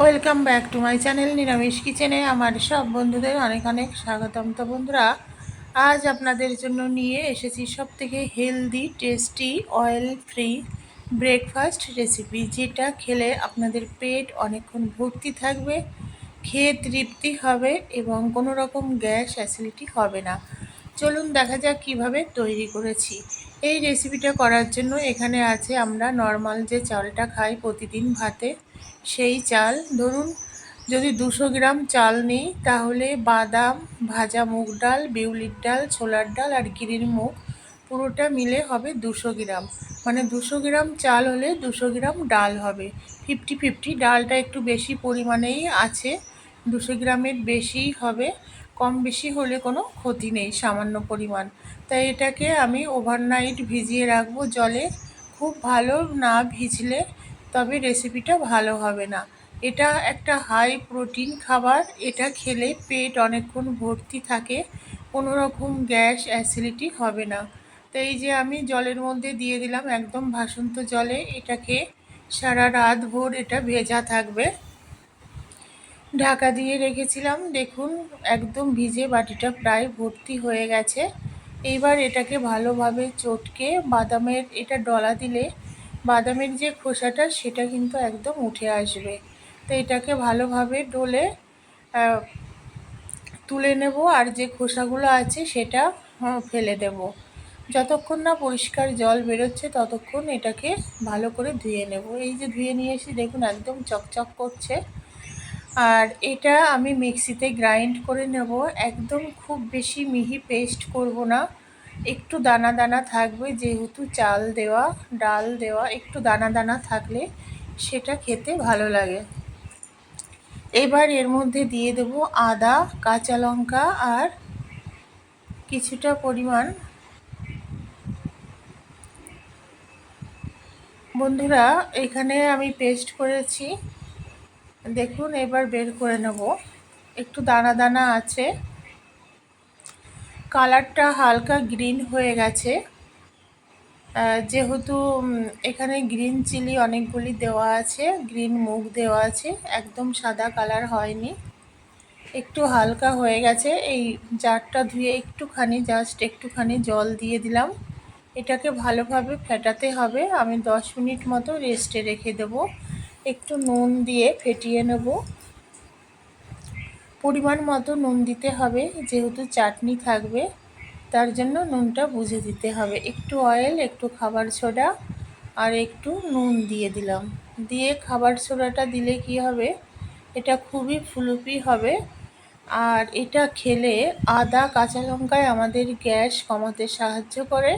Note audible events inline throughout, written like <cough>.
Welcome back to my channel নিরামিষ কিচেনে আমার সব বন্ধুদের অনেক অনেক স্বাগতম। তো বন্ধুরা, আজ আপনাদের জন্য নিয়ে এসেছি সব থেকে healthy tasty oil free breakfast recipe যেটা খেলে আপনাদের পেট অনেকক্ষণ ভর্তি থাকবে, খেয়ে তৃপ্তি হবে এবং কোনো রকম গ্যাস অ্যাসিডিটি হবে না। চলুন দেখা যাক কীভাবে তৈরি করেছি। এই রেসিপিটা করার জন্য এখানে আছে আমরা নর্মাল যে চালটা খাই প্রতিদিন ভাতে সেই চাল। ধরুন, যদি দুশো গ্রাম চাল নিই, তাহলে বাদাম, ভাজা মুগ ডাল, বিউলির ডাল, ছোলার ডাল আর গিরির মুগ পুরোটা মিলে হবে দুশো গ্রাম। মানে দুশো গ্রাম চাল হলে দুশো গ্রাম ডাল হবে। ফিফটি ফিফটি, ডালটা একটু বেশি পরিমাণেই আছে। দুশো গ্রামের বেশিই হবে। কম বেশি হলে কোনো ক্ষতি নেই, সামান্য পরিমাণ। তাই এটাকে আমি ওভারনাইট ভিজিয়ে রাখব জলে। খুব ভালো না ভিজলে তবে রেসিপিটা ভালো হবে না। এটা একটা হাই প্রোটিন খাবার, এটা খেলে পেট অনেকক্ষণ ভর্তি থাকে কোনো রকম গ্যাস অ্যাসিডিটি হবে না। তো এই যে আমি জলের মধ্যে দিয়ে দিলাম একদম ভাসন্ত জলে, এটাকে সারা রাত ভোর এটা ভেজা থাকবে। ঢাকা দিয়ে রেখেছিলাম, দেখুন একদম ভিজে বাটিটা প্রায় ভর্তি হয়ে গেছে। এইবার এটাকে ভালোভাবে চটকে বাদামের এটা ডলা দিলে বাদামের যে খোসাটা, সেটা কিন্তু একদম উঠে আসবে। তো এটাকে ভালোভাবে ডলে তুলে নেব আর যে খোসাগুলো আছে সেটা ফেলে দেব। যতক্ষণ না পরিষ্কার জল বেরোচ্ছে, ততক্ষণ এটাকে ভালো করে ধুয়ে নেব। এই যে ধুয়ে নিয়ে এসে দেখুন একদম চকচক করছে। আর এটা আমি মিক্সিতে গ্রাইন্ড করে নেব। একদম খুব বেশি মিহি পেস্ট করব না। একটু দানা দানা থাকবে, যেহেতু চাল দেওয়া, ডাল দেওয়া, একটু দানা দানা থাকলে সেটা খেতে ভালো লাগে। এবার এর মধ্যে দিয়ে দেব আদা, কাঁচা লঙ্কা আর কিছুটা পরিমাণ। বন্ধুরা, এখানে আমি পেস্ট করেছি। দেখুন, এবার বের করে নেব। একটু দানা দানা আছে। কালারটা হালকা গ্রিন হয়ে গেছে। যেহেতু এখানে গ্রিন চিলি অনেকগুলি দেওয়া আছে, গ্রিন মুগ দেওয়া আছে, একদম সাদা কালার হয়নি। একটু হালকা হয়ে গেছে, এই জারটা ধুয়ে একটুখানি জাস্ট একটুখানি জল দিয়ে দিলাম। এটাকে ভালোভাবে ফেটাতে হবে, আমি দশ মিনিট মতো রেস্টে রেখে দেব। একটু নুন দিয়ে ফেটিয়ে নেব। পরিমাণ মতো নুন দিতে হবে। যেহেতু চাটনি থাকবে, তার জন্য নুনটা বুঝে দিতে হবে। একটু অয়েল একটু খাবার সোডা আর একটু নুন দিয়ে দিলাম। দিয়ে খাবার সোডাটা দিলে কি হবে? এটা খুবই ফুলুপি হবে। আর এটা খেলে আদা, কাঁচা লঙ্কায় আমাদের গ্যাস কমাতে সাহায্য করে।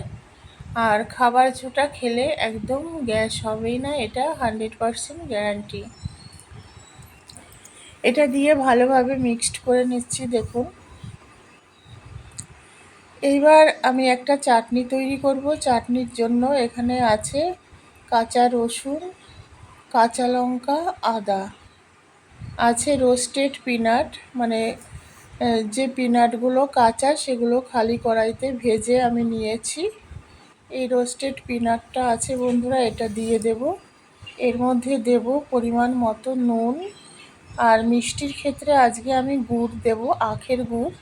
আর খাবার ছোটা খেলে একদম গ্যাস হবেই না, এটা হান্ড্রেড পারসেন্ট গ্যারান্টি এটা দিয়ে ভালোভাবে মিক্সড করে নিচ্ছি, দেখুন। এইবার আমি একটা চাটনি তৈরি করব। চাটনির জন্য এখানে আছে কাঁচা রসুন, কাঁচা লঙ্কা, আদা। আছে রোস্টেড পিনাট মানে যে পিনাটগুলো কাঁচা সেগুলো খালি কড়াইতে ভেজে আমি নিয়েছি। এই রোস্টেড পিনাটটা আছে বন্ধুরা, এটা দিয়ে দেব। এর মধ্যে দেব পরিমাণ মতো নুন আর মিষ্টির ক্ষেত্রে আজকে আমি গুড় দেব, আখের গুড়।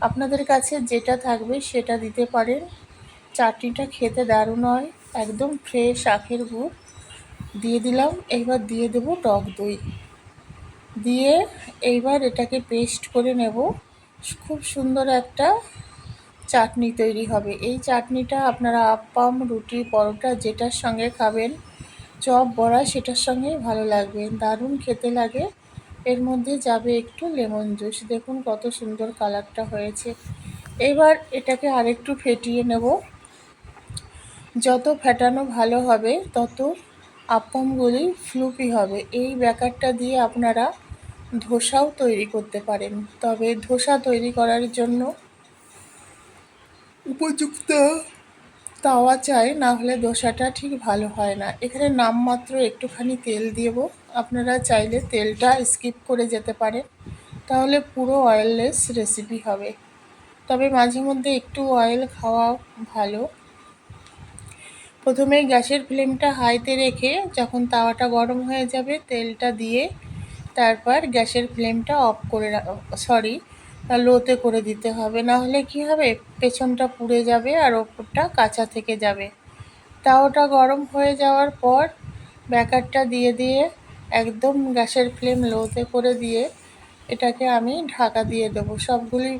আপনাদের কাছে যেটা থাকবে সেটা দিতে পারেন। চাটনিটা খেতে দারুণ হয়, একদম ফ্রেশ আখের গুড়। দিয়ে দিলাম এইবার দিয়ে দেব টক দই। দিয়ে এইবার এটাকে পেস্ট করে নেব। খুব সুন্দর একটা চাটনি তৈরি হবে। এই চাটনিটা আপনারা আপ্পাম রুটি, পরোটা যেটার সঙ্গে খাবেন, চপ, বড়া সেটার সঙ্গেই ভালো লাগবে। দারুণ খেতে লাগে। এর মধ্যে যাবে একটু লেমন জুস। দেখুন কত সুন্দর কালারটা হয়েছে। এবার এটাকে আরেকটু ফেটিয়ে নেব। যত ফেটানো ভালো হবে, তত আপ্পমগুলি ফ্লুপি হবে। এই ব্যাকারটা দিয়ে আপনারা ধোসাও তৈরি করতে পারেন। তবে ধোসা তৈরি করার জন্য উপযুক্ত তাওয়া চাই না হলে দোসাটা ঠিক ভালো হয় না। এখানে নামমাত্র একটুখানি তেল দেব আপনারা চাইলে তেলটা স্কিপ করে যেতে পারেন। তাহলে পুরো অয়েললেস রেসিপি হবে। তবে মাঝে মধ্যে একটু অয়েল খাওয়া ভালো। প্রথমে গ্যাসের ফ্লেমটা হাইতে রেখে যখন তাওয়াটা গরম হয়ে যাবে, তেলটা দিয়ে তারপর গ্যাসের ফ্লেমটা অফ করে সরি লোতে করে দিতে হবে। না হলে কি হবে? পেছনটা পুড়ে যাবে আর ওপরটা কাঁচা থেকে যাবে। তাওটা গরম হয়ে যাওয়ার পর ব্যাকারটা দিয়ে দিয়ে একদম গ্যাসের ফ্লেম লোতে করে দিয়ে এটাকে আমি ঢাকা দিয়ে দেবো। সবগুলি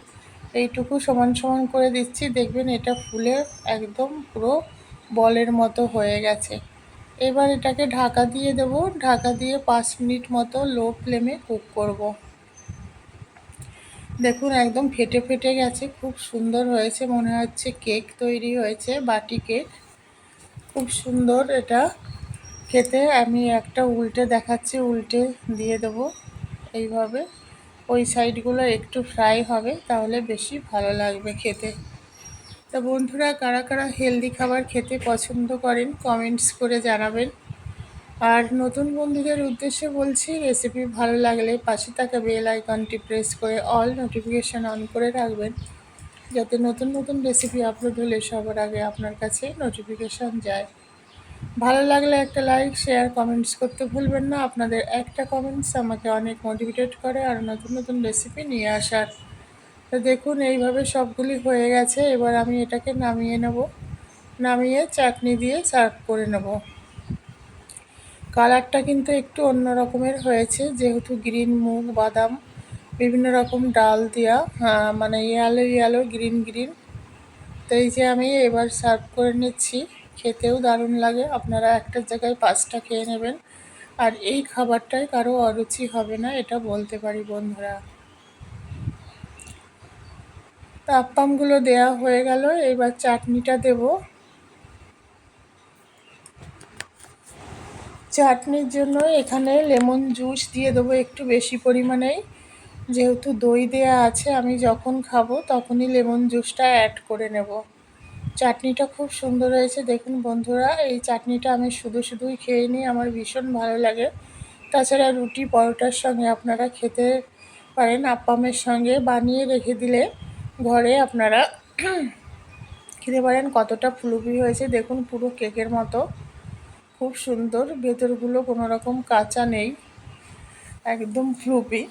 এইটুকু সমান সমান করে দিচ্ছি। দেখবেন এটা ফুলে একদম পুরো বলের মতো হয়ে গেছে। এবার এটাকে ঢাকা দিয়ে দেব। ঢাকা দিয়ে পাঁচ মিনিট মতো লো ফ্লেমে কুক করব। দেখুন, একদম ফেটে ফেটে গেছে, খুব সুন্দর হয়েছে, মনে হচ্ছে কেক তৈরি হয়েছে, বাটি কেক। খুব সুন্দর এটা খেতে, আমি একটা উল্টে দেখাচ্ছি, উল্টে দিয়ে দেব এইভাবে। ওই সাইডগুলো একটু ফ্রাই হবে, তাহলে বেশি ভালো লাগবে খেতে। তা বন্ধুরা, কারা কারা হেলদি খাবার খেতে পছন্দ করেন, কমেন্টস করে জানাবেন। আর নতুন বন্ধুদের উদ্দেশ্যে বলছি রেসিপি ভালো লাগলে পাশে থাকা বেল আইকনটি প্রেস করে অল নোটিফিকেশান অন করে রাখবেন, যাতে নতুন নতুন রেসিপি আপলোড হলে সবার আগে আপনার কাছে নোটিফিকেশান যায়। ভালো লাগলে একটা লাইক শেয়ার কমেন্টস করতে ভুলবেন না। আপনাদের একটা কমেন্টস আমাকে অনেক মোটিভেটেড করে আর নতুন নতুন রেসিপি নিয়ে আসার। তো দেখুন, এইভাবে সবগুলি হয়ে গেছে। এবার আমি এটাকে নামিয়ে নেব। নামিয়ে চাটনি দিয়ে সার্ভ করে নেব। কালারটা কিন্তু একটু অন্য রকমের হয়েছে, যেহেতু গ্রিন মুগ বাদাম, বিভিন্ন রকম ডাল দেওয়া মানে ইয়ালো ইয়ালো গ্রিন গ্রিন তো এই যে আমি এবার সার্ভ করে নিচ্ছি, খেতেও দারুণ লাগে, আপনারা একটা জায়গায় পাঁচটা খেয়ে নেবেন। আর এই খাবারটাই কারও অরুচি হবে না, এটা বলতে পারি বন্ধুরা। তো আপ্পামগুলো দেয়া হয়ে গেল, এবার চাটনিটা দেব। চাটনির জন্য এখানে লেমন জুস দিয়ে দেবো একটু বেশি পরিমাণেই। যেহেতু দই দেয়া আছে, আমি যখন খাব তখনই লেমন জুসটা অ্যাড করে নেব। চাটনিটা খুব সুন্দর হয়েছে, দেখুন বন্ধুরা, এই চাটনিটা আমি শুধু শুধুই খেয়ে নিই, আমার ভীষণ ভালো লাগে। তাছাড়া রুটি পরোটার সঙ্গে আপনারা খেতে পারেন আপ্পামের সঙ্গে বানিয়ে রেখে দিলে ঘরে আপনারা <clears throat> খেতে পারেন কতটা ফুলুপি হয়েছে, দেখুন পুরো কেকের মতো। খুব সুন্দর। ভেতরগুলো কোনো রকম কাঁচা নেই, একদম ফ্লুপি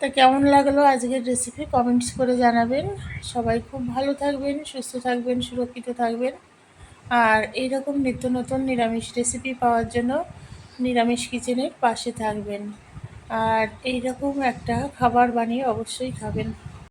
তা কেমন লাগল আজকের রেসিপি কমেন্টস করে জানাবেন। সবাই খুব ভালো থাকবেন, সুস্থ থাকবেন, সুরক্ষিত থাকবেন। আর এইরকম নিত্য নতুন নিরামিষ রেসিপি পাওয়ার জন্য নিরামিষ কিচেনের পাশে থাকবেন। আর এইরকম একটা খাবার বানিয়ে অবশ্যই খাবেন।